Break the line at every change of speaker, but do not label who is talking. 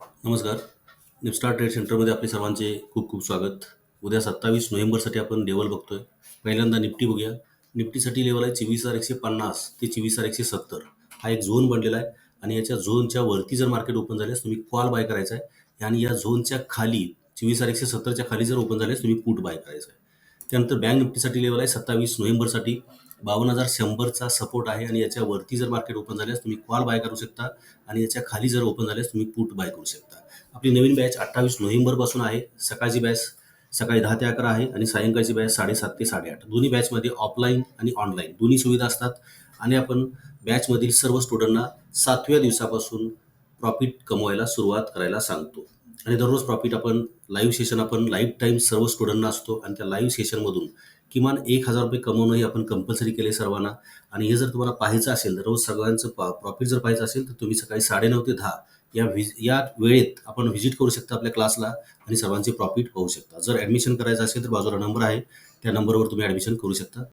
नमस्कार. निपस्टार ट्रेड सेंटरमध्ये आपले सर्वांचे खूप खूप स्वागत. उद्या सत्तावीस नोव्हेंबरसाठी आपण लेवल बघतोय. पहिल्यांदा निफ्टी बघूया. निफ्टीसाठी लेवल आहे चोवीस हजार एकशे पन्नास ते चोवीस हजार एकशे सत्तर. हा एक झोन बनलेला आहे आणि याच्या झोनच्या वरती जर मार्केट ओपन झाल्यास तुम्ही कॉल बाय करायचा आहे. आणि या झोनच्या खाली चोवीस हजार एकशे सत्तरच्या खाली जर ओपन झाल्यास तुम्ही पुट बाय करायचं आहे. त्यानंतर बँक निफ्टीसाठी लेवल आहे सत्तावीस नोव्हेंबरसाठी. बावन्न हजार शंभरचा सपोर्ट आहे आणि याच्या वरती जर मार्केट ओपन झाल्यास तुम्ही कॉल बाय करू शकता. आणि याच्या खाली जर ओपन झाल्यास तुम्ही पुट बाय करू शकता. आपली नवीन बॅच अठ्ठावीस नोव्हेंबरपासून आहे. सकाळची बॅच सकाळी दहा ते अकरा आहे आणि सायंकाळची बॅच साडेसात ते साडेआठ. दोन्ही बॅचमध्ये ऑफलाईन आणि ऑनलाईन दोन्ही सुविधा असतात. आणि आपण बॅचमधील सर्व स्टुडंटना सातव्या दिवसापासून प्रॉफिट कमवायला सुरुवात करायला सांगतो. आणि दररोज प्रॉफिट आपण लाईव्ह सेशन आपण लाईफ टाईम सर्व स्टुडंटना असतो. आणि त्या लाईव्ह सेशनमधून किमान एक हजार रुपये कमवणंही आपण कंपल्सरी केले सर्वांना. आणि हे जर तुम्हाला पाहायचं असेल तर रोज सगळ्यांचं प्रॉफिट जर पाहायचं असेल तर तुम्ही सकाळी साडेनऊ ते दहा या व्हिज या वेळेत आपण व्हिजिट करू शकता आपल्या क्लासला आणि सर्वांचे प्रॉफिट पाहू शकता. जर ॲडमिशन करायचं असेल तर बाजूला नंबर आहे. त्या नंबरवर तुम्ही ॲडमिशन करू शकता.